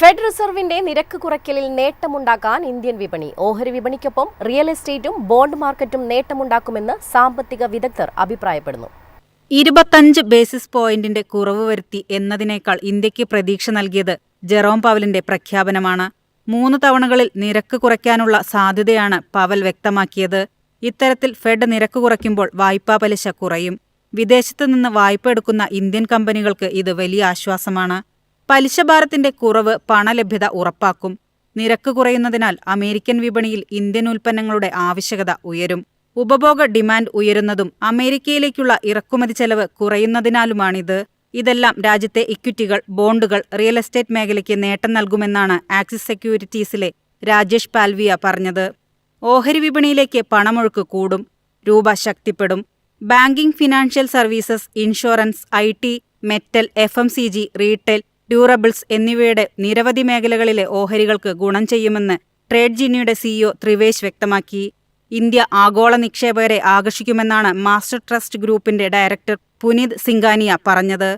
Fed റിസർവിന്റെ നിരക്ക് കുറയ്ക്കലിൽ നേട്ടമുണ്ടാക്കാൻ Indian വിപണി ഓഹരി വിപണിക്കൊപ്പം റിയൽ എസ്റ്റേറ്റും ബോണ്ട് മാർക്കറ്റും നേട്ടമുണ്ടാക്കുമെന്ന് സാമ്പത്തിക വിദഗ്ധർ അഭിപ്രായപ്പെടുന്നു. ഇരുപത്തഞ്ച് ബേസിസ് പോയിന്റിന്റെ കുറവ് വരുത്തി എന്നതിനേക്കാൾ ഇന്ത്യയ്ക്ക് പ്രതീക്ഷ നൽകിയത് ജെറോം പവലിന്റെ പ്രഖ്യാപനമാണ്. മൂന്ന് തവണകളിൽ നിരക്ക് കുറയ്ക്കാനുള്ള സാധ്യതയാണ് പവൽ വ്യക്തമാക്കിയത്. ഇത്തരത്തിൽ ഫെഡ് നിരക്ക് കുറയ്ക്കുമ്പോൾ വായ്പാ പലിശ കുറയും. വിദേശത്തുനിന്ന് വായ്പ എടുക്കുന്ന ഇന്ത്യൻ കമ്പനികൾക്ക് ഇത് വലിയ ആശ്വാസമാണ്. പലിശഭാരത്തിന്റെ കുറവ് പണലഭ്യത ഉറപ്പാക്കും. നിരക്ക് കുറയുന്നതിനാൽ അമേരിക്കൻ വിപണിയിൽ ഇന്ത്യൻ ഉൽപ്പന്നങ്ങളുടെ ആവശ്യകത ഉയരും. ഉപഭോഗ ഡിമാൻഡ് ഉയരുന്നതും അമേരിക്കയിലേക്കുള്ള ഇറക്കുമതി ചെലവ് കുറയുന്നതിനാലുമാണിത്. ഇതെല്ലാം രാജ്യത്തെ ഇക്വിറ്റികൾ ബോണ്ടുകൾ റിയൽ എസ്റ്റേറ്റ് മേഖലയ്ക്ക് നേട്ടം നൽകുമെന്നാണ് ആക്സിസ് സെക്യൂരിറ്റീസിലെ രാജേഷ് പാൽവിയ പറഞ്ഞത്. ഓഹരി വിപണിയിലേക്ക് പണമൊഴുക്ക് കൂടും രൂപ ശക്തിപ്പെടും. Banking financial services insurance I T metal F M C G retail durables എന്നിവയുടെ നിരവധി മേഖലകളിലെ ഓഹരികൾക്ക് ഗുണം ചെയ്യുമെന്ന് ട്രേഡ് ജിനിയുടെ സിഇഒ ത്രിവേശ് വ്യക്തമാക്കി. ഇന്ത്യ ആഗോള നിക്ഷേപകരെ ആകർഷിക്കുമെന്നാണ് മാസ്റ്റർ ട്രസ്റ്റ് ഗ്രൂപ്പിന്റെ ഡയറക്ടർ പുനീത് സിംഗാനിയ പറഞ്ഞത്.